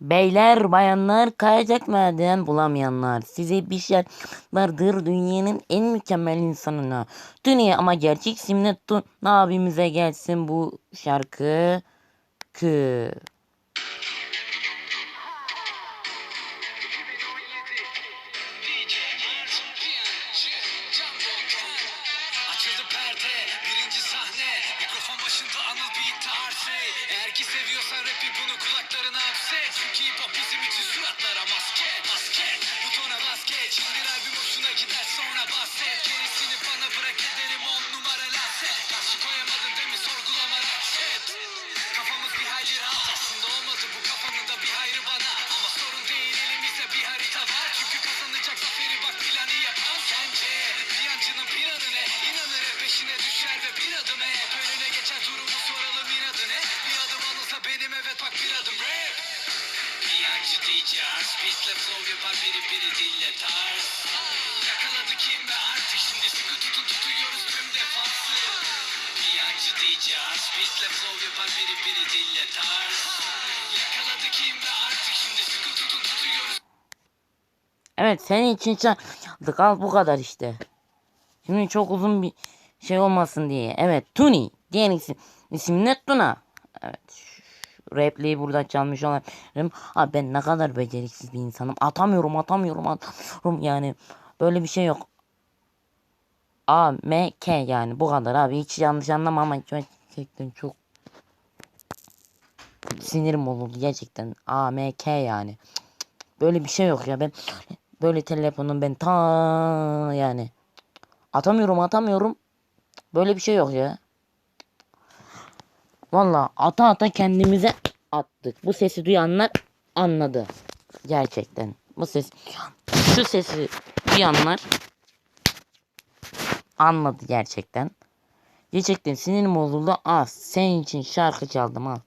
Beyler bayanlar kayacak merdiven bulamayanlar size bir şey vardır dünyanın en mükemmel insanına. Dünya ama gerçek simle Tun abimize gelsin bu şarkı. Kı. Anıl Beat Tarzey Eğer ki seviyorsan rapi bunu kulaklarına six. You keep Evet senin için çaldık al bu kadar işte. Şimdi çok uzun bir şey olmasın diye. Evet Tuni diğer isim, isim ne Tuna. Evet şu- şu repliği burada çalmış olabilirim. Abi ben ne kadar beceriksiz bir insanım. Atamıyorum atamıyorum atamıyorum yani. Böyle bir şey yok. A, M, K yani bu kadar abi. Hiç yanlış anlama ama gerçekten çok sinirim bozuldu gerçekten. A, M, K yani. Böyle bir şey yok ya ben böyle telefonum ben ta yani atamıyorum atamıyorum böyle bir şey yok ya. Valla ata ata kendimize attık. Bu sesi duyanlar anladı. Gerçekten. Bu ses şu sesi duyanlar anladı gerçekten. Gerçekten sinirim bozuldu. Az senin için şarkı çaldım al.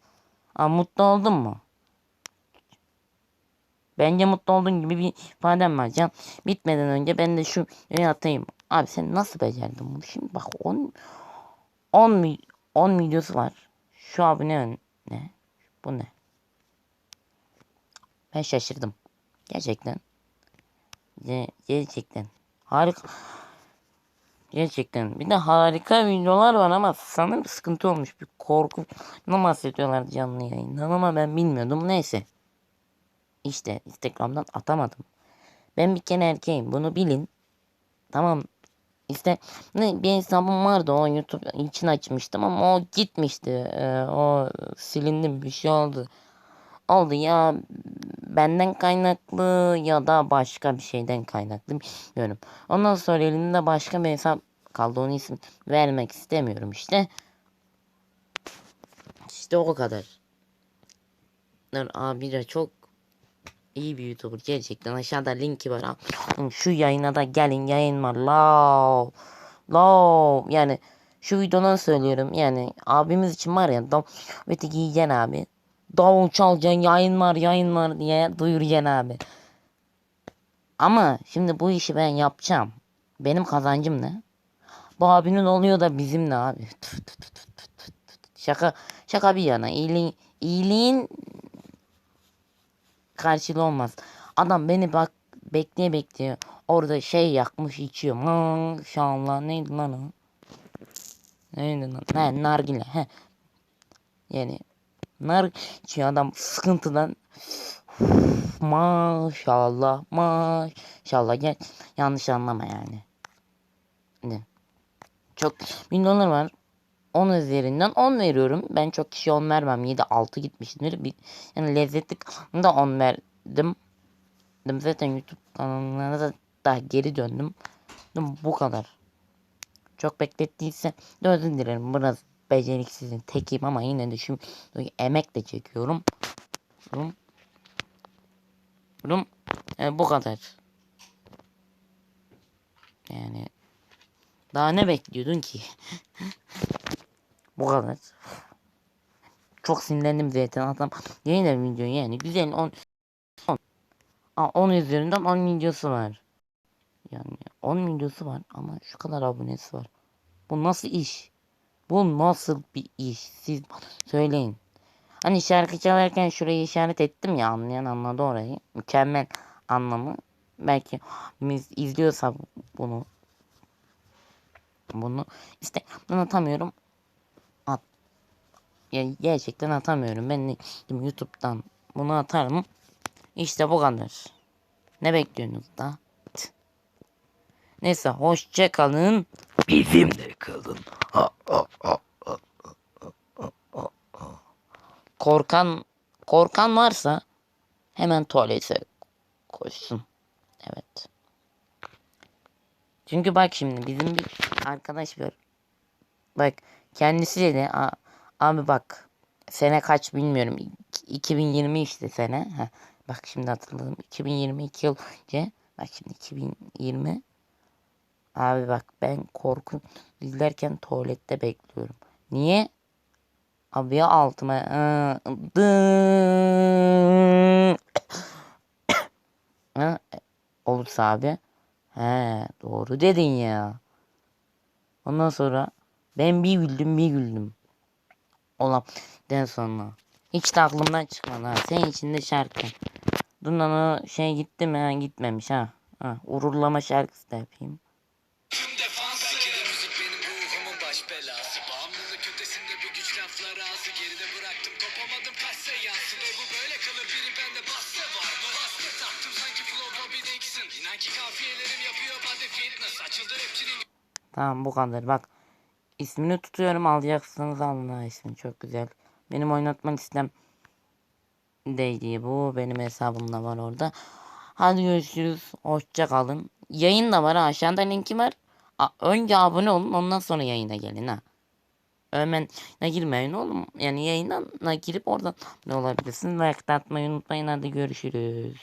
Aa, mutlu oldun mu? Bence mutlu olduğun gibi bir ifadem var Can. Bitmeden önce ben de şu atayım. Abi sen nasıl becerdin bunu? Şimdi bak 10 10 mi 10 videosu var. Şu abi ne? Bu ne? Ben şaşırdım. Gerçekten. Ge- Gerçekten. Harika. Gerçekten. Bir de harika videolar var ama sanırım sıkıntı olmuş. Bir korku ne bahsediyorlar canlı yayından ama ben bilmiyordum. Neyse. İşte Instagram'dan atamadım. Ben bir kere erkeğim. Bunu bilin. Tamam. İşte bir hesabım vardı o YouTube için açmıştım ama o gitmişti. Ee, o silindim bir şey oldu. Oldu ya benden kaynaklı ya da başka bir şeyden kaynaklı bilmiyorum. Ondan sonra elimde başka bir hesap kaldı. Onun isim vermek istemiyorum işte. İşte o kadar. Abi de çok iyi bir YouTuber gerçekten aşağıda linki var şu yayına da gelin yayın var lav lav. Yani şu videodan söylüyorum yani abimiz için var ya dom ve giyeceksin abi. Davul çalacaksın yayın var yayın var diye duyuracaksın abi. Ama şimdi bu işi ben yapacağım. Benim kazancım ne? Bu abinin oluyor da bizim ne abi? Şaka şaka bir yana. İyiliğin iyiliğin karşılığı olmaz. Adam beni bak bekleye bekleye orada şey yakmış içiyor. Maşallah neydi lan o? Neydi lan? He nargile. He. Yani nar içiyor adam sıkıntıdan. Maşallah maşallah gel yanlış anlama yani. Ne? Çok milyonlar var. 10 üzerinden 10 veriyorum. Ben çok kişi 10 vermem. 7 6 gitmiştir. Yani lezzetli da 10 verdim. Zaten YouTube kanalına da daha geri döndüm. Bu kadar. Çok beklettiyse de özür dilerim. Biraz beceriksizin tekiyim ama yine de şu emek de çekiyorum. Durum. Durum. Yani bu kadar. Yani daha ne bekliyordun ki? Bu kadar. Çok sinirlendim zaten adam. Yayın video yani güzel 10 10 Aa, 10 üzerinden 10 videosu var. Yani 10 videosu var ama şu kadar abonesi var. Bu nasıl iş? Bu nasıl bir iş? Siz söyleyin. Hani şarkı çalarken şurayı işaret ettim ya anlayan anladı orayı. Mükemmel anlamı. Belki biz izliyorsa bunu bunu işte ben atamıyorum. At. Ya gerçekten atamıyorum. Ben YouTube'dan bunu atarım. İşte bu kadar. Ne bekliyorsunuz da? Neyse hoşça kalın. Bizimle kalın. Ha, ha, ha. Korkan korkan varsa hemen tuvalete koşsun. Evet. Çünkü bak şimdi bizim bir arkadaş var. Bak kendisi dedi "A- abi bak sene kaç bilmiyorum. İk- 2020 işte sene. Heh, bak şimdi hatırladım. 2022 yıl önce. Bak şimdi 2020. Abi bak ben korku izlerken tuvalette bekliyorum. Niye? Abi ya altıma ıı, Ha, olursa abi. He doğru dedin ya. Ondan sonra ben bir güldüm bir güldüm. Olan den sonra. Hiç de aklımdan çıkmadı ha. Senin içinde şarkı. Dunan'a şey gitti mi? Ha, gitmemiş ha. ha. Ururlama şarkısı da yapayım. Tamam bu kadar. Bak ismini tutuyorum alacaksınız alın ismini çok güzel. Benim oynatma listem deydi bu. Benim hesabımda var orada. Hadi görüşürüz. Hoşça kalın. Yayın da var. Aşağıda linki var. A- önce abone olun ondan sonra yayına gelin ha. Hemen ne girmeyin oğlum. Yani yayından girip oradan ne olabilirsiniz. Like atmayı unutmayın. Hadi görüşürüz.